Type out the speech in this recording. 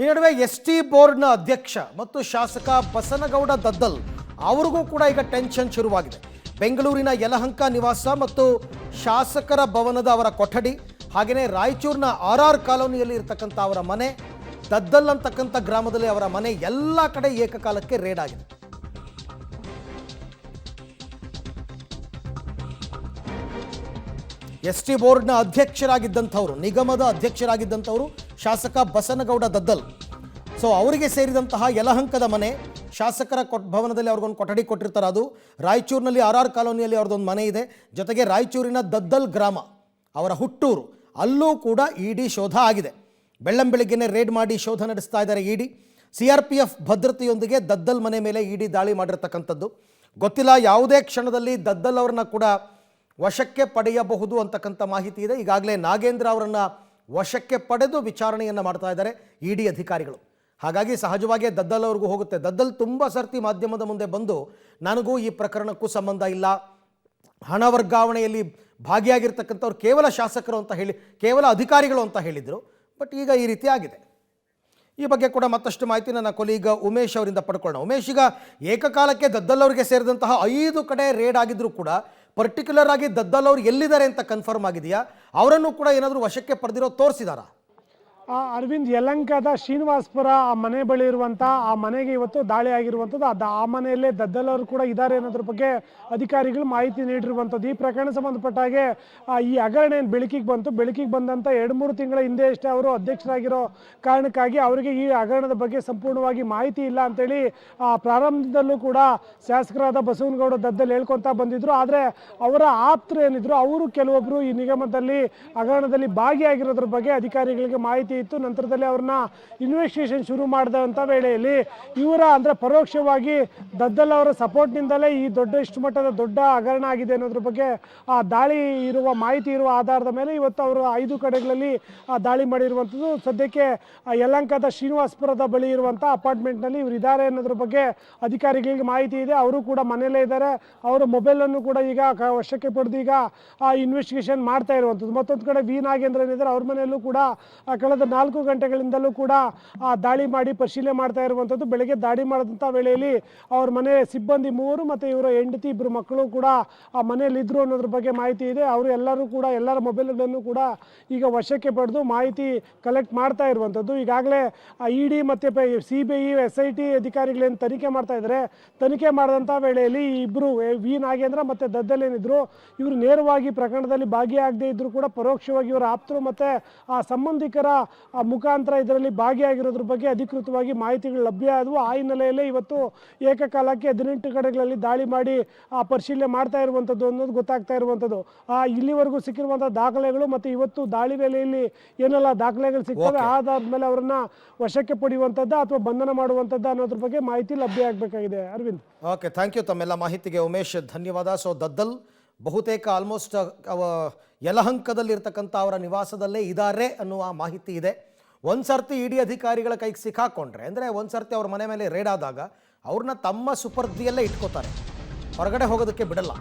ಈ ನಡುವೆ S T ಬೋರ್ಡ್ನ ಅಧ್ಯಕ್ಷ ಮತ್ತು ಶಾಸಕ ಬಸನಗೌಡ ದದ್ದಲ್ ಅವರಿಗೂ ಕೂಡ ಈಗ ಟೆನ್ಷನ್ ಶುರುವಾಗಿದೆ. ಬೆಂಗಳೂರಿನ ಯಲಹಂಕ ನಿವಾಸ ಮತ್ತು ಶಾಸಕರ ಭವನದ ಅವರ ಕೊಠಡಿ ಹಾಗೆಯೇ ರಾಯಚೂರಿನ ಆರ್ ಆರ್ ಕಾಲೋನಿಯಲ್ಲಿ ಇರತಕ್ಕಂಥ ಅವರ ಮನೆ, ದದ್ದಲ್ ಅಂತಕ್ಕಂಥ ಗ್ರಾಮದಲ್ಲಿ ಅವರ ಮನೆ ಎಲ್ಲ ಕಡೆ ಏಕಕಾಲಕ್ಕೆ ರೇಡ್ ಆಗಿದೆ. ಎಸ್ ಟಿ ಬೋರ್ಡ್ನ ಅಧ್ಯಕ್ಷರಾಗಿದ್ದಂಥವ್ರು, ನಿಗಮದ ಅಧ್ಯಕ್ಷರಾಗಿದ್ದಂಥವರು ಶಾಸಕ ಬಸನಗೌಡ ದದ್ದಲ್. ಸೊ, ಅವರಿಗೆ ಸೇರಿದಂತಹ ಯಲಹಂಕದ ಮನೆ ಶಾಸಕರ ಕೊಟ್, ಭವನದಲ್ಲಿ ಅವ್ರಿಗೊಂದು ಕೊಠಡಿ ಕೊಟ್ಟಿರ್ತಾರೆ. ಅದು ರಾಯಚೂರಿನಲ್ಲಿ ಆರ್ ಆರ್ ಕಾಲೋನಿಯಲ್ಲಿ ಅವ್ರದ್ದೊಂದು ಮನೆ ಇದೆ. ಜೊತೆಗೆ ರಾಯಚೂರಿನ ದದ್ದಲ್ ಗ್ರಾಮ, ಅವರ ಹುಟ್ಟೂರು, ಅಲ್ಲೂ ಕೂಡ ಇಡಿ ಶೋಧ ಆಗಿದೆ. ಬೆಳ್ಳಂ ಬೆಳಿಗ್ಗೆನೆ ರೇಡ್ ಮಾಡಿ ಶೋಧ ನಡೆಸ್ತಾ ಇದ್ದಾರೆ ED C R P F ಭದ್ರತೆಯೊಂದಿಗೆ Daddal ಮನೆ ಮೇಲೆ ಇಡಿ ದಾಳಿ ಮಾಡಿರ್ತಕ್ಕಂಥದ್ದು. ಗೊತ್ತಿಲ್ಲ, ಯಾವುದೇ ಕ್ಷಣದಲ್ಲಿ ದದ್ದಲ್ ಅವ್ರನ್ನ ಕೂಡ ವಶಕ್ಕೆ ಪಡೆಯಬಹುದು ಅಂತಕ್ಕಂಥ ಮಾಹಿತಿ ಇದೆ. ಈಗಾಗಲೇ ನಾಗೇಂದ್ರ ಅವರನ್ನು ವಶಕ್ಕೆ ಪಡೆದು ವಿಚಾರಣೆಯನ್ನು ಮಾಡ್ತಾ ಇದ್ದಾರೆ ಇ ಡಿ ಅಧಿಕಾರಿಗಳು. ಹಾಗಾಗಿ ಸಹಜವಾಗಿಯೇ ದದ್ದಲ್ ಅವ್ರಿಗೂ ಹೋಗುತ್ತೆ. ದದ್ದಲ್ ತುಂಬ ಸರ್ತಿ ಮಾಧ್ಯಮದ ಮುಂದೆ ಬಂದು, ನನಗೂ ಈ ಪ್ರಕರಣಕ್ಕೂ ಸಂಬಂಧ ಇಲ್ಲ. ಹಣ ವರ್ಗಾವಣೆಯಲ್ಲಿ ಭಾಗಿಯಾಗಿರ್ತಕ್ಕಂಥವ್ರು ಕೇವಲ ಶಾಸಕರು ಅಂತ ಹೇಳಿ, ಕೇವಲ ಅಧಿಕಾರಿಗಳು ಅಂತ ಹೇಳಿದರು. ಬಟ್ ಈಗ ಈ ರೀತಿ ಆಗಿದೆ. ಈ ಬಗ್ಗೆ ಕೂಡ ಮತ್ತಷ್ಟು ಮಾಹಿತಿ ನನ್ನ ಕೊಲೀಗ ಉಮೇಶ್ ಅವರಿಂದ ಪಡ್ಕೊಳ್ಳೋಣ. ಉಮೇಶ್, ಈಗ ಏಕಕಾಲಕ್ಕೆ ದದ್ದಲ್ ಅವರಿಗೆ ಸೇರಿದಂತಹ ಐದು ಕಡೆ ರೇಡ್ ಆಗಿದ್ರು ಕೂಡ ಪರ್ಟಿಕ್ಯುಲರ್ ಆಗಿ ದದ್ದಲ್ ಅವರು ಎಲ್ಲಿದ್ದಾರೆ ಅಂತ ಕನ್ಫರ್ಮ್ ಆಗಿದೆಯಾ? ಅವರನ್ನು ಕೂಡ ಏನಾದರೂ ವಶಕ್ಕೆ ಪಡೆದಿರೋ ತೋರಿಸಿದಾರಾ? ಅರವಿಂದ್ ಯಲಂಕದ ಶ್ರೀನಿವಾಸ್ಪುರ ಆ ಮನೆ ಬಳಿ ಇರುವಂಥ ಆ ಮನೆಗೆ ಇವತ್ತು ದಾಳಿ ಆಗಿರುವಂಥದ್ದು. ಅದು ಆ ಮನೆಯಲ್ಲೇ ದದ್ದಲವರು ಕೂಡ ಇದ್ದಾರೆ ಅನ್ನೋದ್ರ ಬಗ್ಗೆ ಅಧಿಕಾರಿಗಳು ಮಾಹಿತಿ ನೀಡಿರುವಂಥದ್ದು. ಈ ಪ್ರಕರಣ ಸಂಬಂಧಪಟ್ಟ ಹಾಗೆ ಈ ಹಗರಣ ಏನು ಬೆಳಕಿಗೆ ಬಂತು. ಬೆಳಕಿಗೆ ಬಂದಂಥ ಎರಡು ಮೂರು ತಿಂಗಳ ಹಿಂದೆ ಅಷ್ಟೇ ಅವರು ಅಧ್ಯಕ್ಷರಾಗಿರೋ ಕಾರಣಕ್ಕಾಗಿ ಅವರಿಗೆ ಈ ಹಗರಣದ ಬಗ್ಗೆ ಸಂಪೂರ್ಣವಾಗಿ ಮಾಹಿತಿ ಇಲ್ಲ ಅಂತೇಳಿ ಆ, ಪ್ರಾರಂಭದಲ್ಲೂ ಕೂಡ ಶಾಸಕರಾದ ಬಸವನಗೌಡ ದದ್ದಲ್ ಹೇಳ್ಕೊತಾ ಬಂದಿದ್ರು. ಆದರೆ ಅವರ ಆಪ್ತರು ಏನಿದ್ರು ಅವರು ಕೆಲವೊಬ್ಬರು ಈ ನಿಗಮದಲ್ಲಿ ಹಗರಣದಲ್ಲಿ ಭಾಗಿಯಾಗಿರೋದ್ರ ಬಗ್ಗೆ ಅಧಿಕಾರಿಗಳಿಗೆ ಮಾಹಿತಿ ಇತ್ತು. ನಂತರದಲ್ಲಿ ಅವ್ರನ್ನ ಇನ್ವೆಸ್ಟಿಗೇಷನ್ ಶುರು ಮಾಡಿದಂಥ ವೇಳೆಯಲ್ಲಿ ಇವರ ಅಂದರೆ ಪರೋಕ್ಷವಾಗಿ ದದ್ದಲ್ ಅವರ ಸಪೋರ್ಟ್ನಿಂದಲೇ ಈ ದೊಡ್ಡ ಇಷ್ಟು ಮಟ್ಟದ ದೊಡ್ಡ ಹಗರಣ ಆಗಿದೆ ಅನ್ನೋದ್ರ ಬಗ್ಗೆ ಆ ದಾಳಿ ಇರುವ ಮಾಹಿತಿ ಇರುವ ಆಧಾರದ ಮೇಲೆ ಇವತ್ತು ಅವರು ಐದು ಕಡೆಗಳಲ್ಲಿ ಆ ದಾಳಿ ಮಾಡಿರುವಂಥದ್ದು. ಸದ್ಯಕ್ಕೆ ಯಲಂಕದ ಶ್ರೀನಿವಾಸಪುರದ ಬಳಿ ಇರುವಂಥ ಅಪಾರ್ಟ್ಮೆಂಟ್ನಲ್ಲಿ ಇವರು ಇದ್ದಾರೆ ಅನ್ನೋದ್ರ ಬಗ್ಗೆ ಅಧಿಕಾರಿಗಳಿಗೆ ಮಾಹಿತಿ ಇದೆ. ಅವರು ಕೂಡ ಮನೆಯಲ್ಲೇ ಇದ್ದಾರೆ. ಅವರ ಮೊಬೈಲನ್ನು ಕೂಡ ಈಗ ವಶಕ್ಕೆ ಪಡೆದು ಈಗ ಆ ಇನ್ವೆಸ್ಟಿಗೇಷನ್ ಮಾಡ್ತಾ ಇರುವಂಥದ್ದು. ಮತ್ತೊಂದು ಕಡೆ ವಿ ನಾಗೇಂದ್ರ ಏನಿದ್ದಾರೆ ಅವ್ರ ಮನೆಯಲ್ಲೂ ಕೂಡ ಆ ಕಳೆದ ನಾಲ್ಕು ಗಂಟೆಗಳಿಂದಲೂ ಕೂಡ ಆ ದಾಳಿ ಮಾಡಿ ಪರಿಶೀಲನೆ ಮಾಡ್ತಾ ಇರುವಂಥದ್ದು. ಬೆಳಗ್ಗೆ ದಾಳಿ ಮಾಡಿದಂಥ ವೇಳೆಯಲ್ಲಿ ಅವ್ರ ಮನೆ ಸಿಬ್ಬಂದಿ ಮೂವರು ಮತ್ತು ಇವರ ಹೆಂಡತಿ ಇಬ್ಬರು ಮಕ್ಕಳು ಕೂಡ ಆ ಮನೆಯಲ್ಲಿ ಇದ್ರು ಅನ್ನೋದ್ರ ಬಗ್ಗೆ ಮಾಹಿತಿ ಇದೆ. ಅವರು ಎಲ್ಲರೂ ಕೂಡ ಎಲ್ಲರ ಮೊಬೈಲ್ಗಳನ್ನು ಕೂಡ ಈಗ ವಶಕ್ಕೆ ಪಡೆದು ಮಾಹಿತಿ ಕಲೆಕ್ಟ್ ಮಾಡ್ತಾ ಇರುವಂಥದ್ದು. ಈಗಾಗಲೇ ಇ ಡಿ ಮತ್ತು C B I S I T ಅಧಿಕಾರಿಗಳೇನು ತನಿಖೆ ಮಾಡ್ತಾ ಇದ್ದಾರೆ. ತನಿಖೆ ಮಾಡಿದಂಥ ವೇಳೆಯಲ್ಲಿ ಇಬ್ಬರು ವಿ ನಾಗೇಂದ್ರ ಮತ್ತು ದದ್ದಲ್ ಏನಿದ್ರು, ಇವರು ನೇರವಾಗಿ ಪ್ರಕರಣದಲ್ಲಿ ಭಾಗಿಯಾಗದೇ ಇದ್ದರೂ ಕೂಡ ಪರೋಕ್ಷವಾಗಿ ಇವರ ಆಪ್ತರು ಮತ್ತು ಆ ಸಂಬಂಧಿಕರ ಮುಖಾಂತರ ಇದರಲ್ಲಿ ಭಾಗಿಯಾಗಿರೋದ್ರ ಬಗ್ಗೆ ಅಧಿಕೃತವಾಗಿ ಮಾಹಿತಿಗಳು ಲಭ್ಯ ಆದವು. ಆ ಹಿನ್ನೆಲೆಯಲ್ಲೇ ಇವತ್ತು ಏಕಕಾಲಕ್ಕೆ ಹದಿನೆಂಟು ಕಡೆಗಳಲ್ಲಿ ದಾಳಿ ಮಾಡಿ ಆ ಪರಿಶೀಲನೆ ಮಾಡ್ತಾ ಇರುವಂಥದ್ದು ಅನ್ನೋದು ಗೊತ್ತಾಗ್ತಾ ಇರುವಂಥದ್ದು ಆ ಇಲ್ಲಿವರೆಗೂ ಸಿಕ್ಕಿರುವಂಥ ದಾಖಲೆಗಳು ಮತ್ತು ಇವತ್ತು ದಾಳಿ ವೇಳೆಯಲ್ಲಿ ಏನೆಲ್ಲ ದಾಖಲೆಗಳು ಸಿಗ್ತವೆ ಆದಾದ್ಮೇಲೆ ಅವರನ್ನ ವಶಕ್ಕೆ ಪಡೆಯುವಂಥದ್ದು ಅಥವಾ ಬಂಧನ ಮಾಡುವಂಥದ್ದು ಅನ್ನೋದ್ರ ಬಗ್ಗೆ ಮಾಹಿತಿ ಲಭ್ಯ ಆಗಬೇಕಾಗಿದೆ. ಅರವಿಂದ್. ಓಕೆ ಥ್ಯಾಂಕ್ ಯು ತಮ್ಮೆಲ್ಲ ಮಾಹಿತಿಗೆ. ಉಮೇಶ್ ಧನ್ಯವಾದ. ಸೊ ದದ್ದಲ್ ಬಹುತೇಕ ಆಲ್ಮೋಸ್ಟ್ ಯಲಹಂಕದಲ್ಲಿರ್ತಕ್ಕಂಥ ಅವರ ನಿವಾಸದಲ್ಲೇ ಇದ್ದಾರೆ ಅನ್ನುವ ಮಾಹಿತಿ ಇದೆ. ಒಂದು ಸರ್ತಿ ಇಡಿ ಅಧಿಕಾರಿಗಳ ಕೈಗೆ ಸಿಕ್ಕಾಕೊಂಡ್ರೆ, ಅಂದರೆ ಒಂದು ಸರ್ತಿ ಅವ್ರ ಮನೆ ಮೇಲೆ ರೇಡ್ ಆದಾಗ ಅವ್ರನ್ನ ತಮ್ಮ ಸುಪರ್ದಿಯಲ್ಲೇ ಇಟ್ಕೋತಾರೆ. ಹೊರಗಡೆ ಹೋಗೋದಕ್ಕೆ ಬಿಡಲ್ಲ.